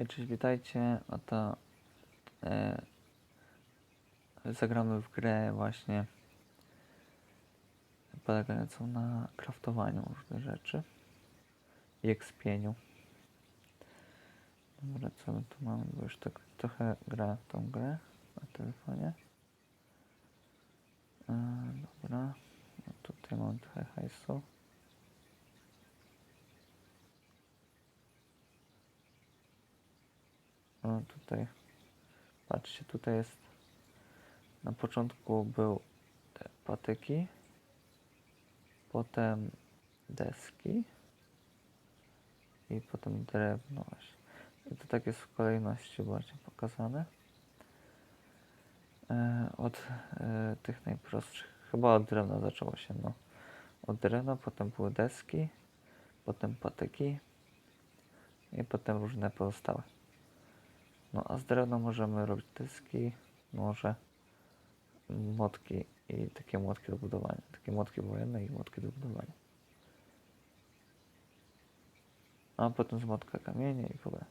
Hej, cześć, witajcie. Oto e, zagramy w grę właśnie polegającą na kraftowaniu różnych rzeczy i ekspieniu. Dobra, co my tu mamy? Bo już tak trochę gra w tą grę na telefonie. E, dobra, no tutaj mam trochę hajsu. Tutaj. Patrzcie, tutaj jest. Na początku był te patyki. Potem deski. I potem drewno właśnie. I to tak jest w kolejności właśnie pokazane. E, od e, tych najprostszych. Chyba od drewna zaczęło się, no. Od drewna, potem były deski, potem patyki i potem różne pozostałe. No a z drewna możemy robić dyski, może młotki i takie młotki do budowania. Takie młotki wojenne i młotki do budowania. A potem z młotka kamienie i w ogóle.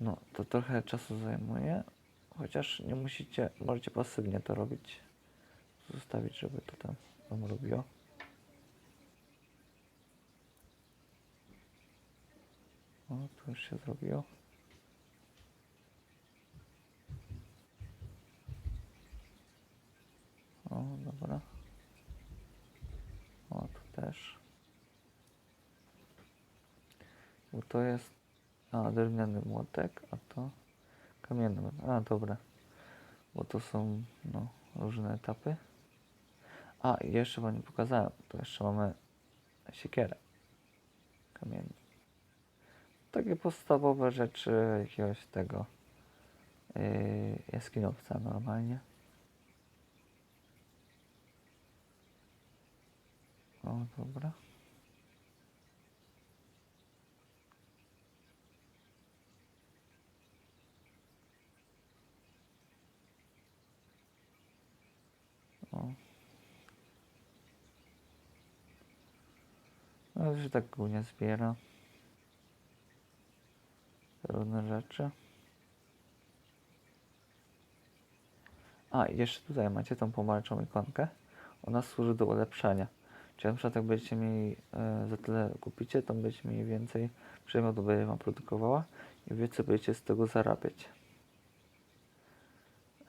No to trochę czasu zajmuje, chociaż nie musicie, możecie pasywnie to robić. Zostawić, żeby to tam wam robiło. O, tu już się zrobiło. O, dobra. O, tu też. Bo to jest. A, drewniany młotek, a to kamienny. A, dobra. Bo to są no, różne etapy. A, jeszcze wam nie pokazałem. To jeszcze mamy siekierę. Kamienną. Takie podstawowe rzeczy jakiegoś tego yy, jaskiniowca normalnie. O, dobra. O. No, się tak głównie zbiera. Różne rzeczy. A, i jeszcze tutaj macie tą pomarańczową ikonkę. Ona służy do ulepszania. Czyli na przykład jak będziecie mieli e, za tyle kupicie, to będziecie mieli więcej przedmiotu będzie wam produkowała i więcej będziecie z tego zarabiać.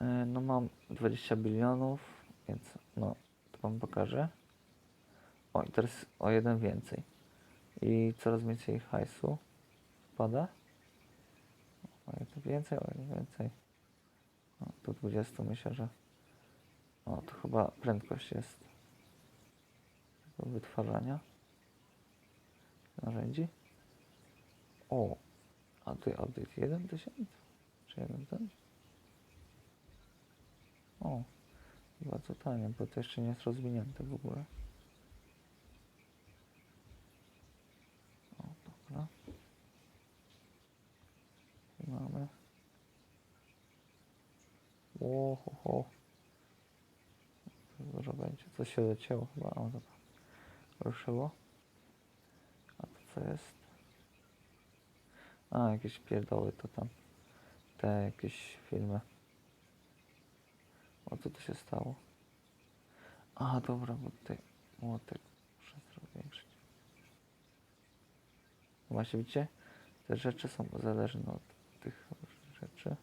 E, no mam 20 bilionów, więc no to wam pokażę. O i teraz o jeden więcej. I coraz więcej hajsu wpada. O jeden więcej, o jeden więcej. O, do 20 myślę, że o to chyba prędkość jest do wytwarzania narzędzi. O, a tu update 1000? Czy jeden ten? O, bardzo tanie, bo to jeszcze nie jest rozwinięte w ogóle. O, dobra. I mamy. O, ho, ho. Dużo będzie. Coś się leciało chyba. O, dobra ruszyło. A to co jest? A, jakieś pierdoły to tam. Te jakieś filmy. O co to się stało? A, dobra, bo tutaj młotek muszę zwiększyć. Właśnie widzicie? Te rzeczy są zależne od tych różnych rzeczy.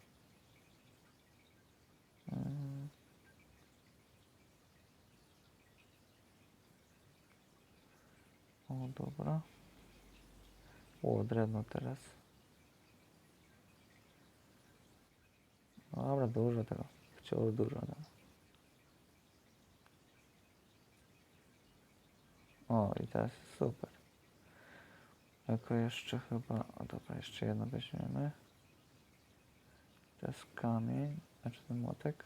Mm. O, dobra. O, drewno teraz. No Dobra, dużo tego. Wciąż dużo. No. O, i teraz jest super. Jako jeszcze chyba... O, dobra, jeszcze jedno weźmiemy. Jest kamień. Znaczy ten młotek.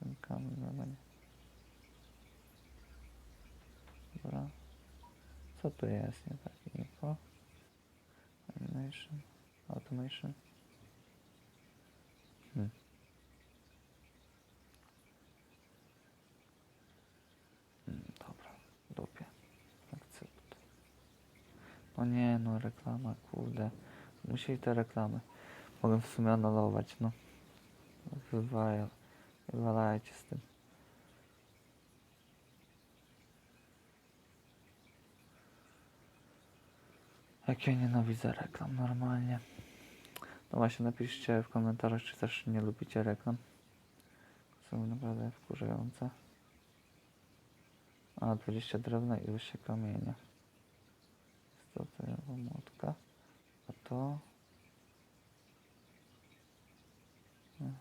Ten kamień normalnie. Dobra. Co tu jest? Nie tak. Info. Animation. Automation. Hmm. Hmm, dobra. Dupie. Akcept. No nie, no, reklama, kurde. Musieli te reklamy. Mogę w sumie anulować, no. Wywalajcie z tym. Jak ja nienawidzę reklam, normalnie. No właśnie, napiszcie w komentarzach, czy też nie lubicie reklam. Są naprawdę wkurzające. A, 20 drewna i wyście kamienia. Jest to to młotka. A to... Hmm.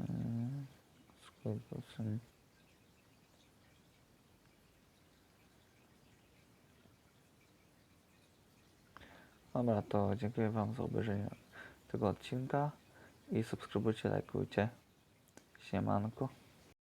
Mm, Skurwysyn. Dobra, to dziękuję Wam za obejrzenie tego odcinka i subskrybujcie, lajkujcie. Siemanko.